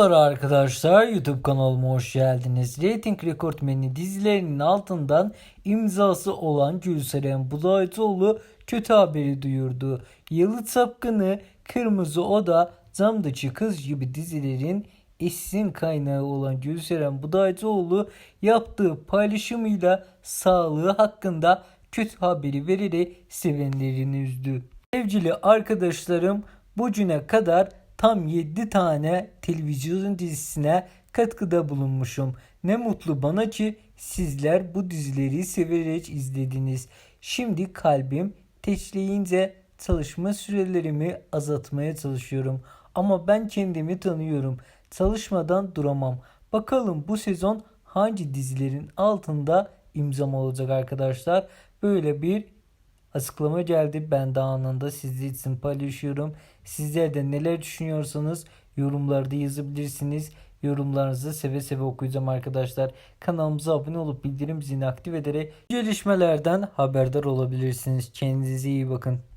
Merhaba arkadaşlar YouTube kanalıma hoş geldiniz. Rating rekortmeni dizilerinin altından imzası olan Gülseren Budaytoğlu kötü haberi duyurdu. Yalı Sapkını, Kırmızı Oda, Zamdıçı Kız gibi dizilerin esin kaynağı olan Gülseren Budaytoğlu yaptığı paylaşımıyla sağlığı hakkında kötü haberi vererek sevenlerini üzdü. Sevgili arkadaşlarım bugüne kadar tam 7 tane televizyon dizisine katkıda bulunmuşum. Ne mutlu bana ki sizler bu dizileri severek izlediniz. Şimdi kalbim teçleyince çalışma sürelerimi azaltmaya çalışıyorum. Ama ben kendimi tanıyorum. Çalışmadan duramam. Bakalım bu sezon hangi dizilerin altında imzam olacak arkadaşlar. Böyle bir açıklama geldi. Ben de anında sizler için paylaşıyorum. Sizler de neler düşünüyorsanız yorumlarda yazabilirsiniz. Yorumlarınızı seve seve okuyacağım arkadaşlar. Kanalımıza abone olup bildirim zilini aktif ederek gelişmelerden haberdar olabilirsiniz. Kendinize iyi bakın.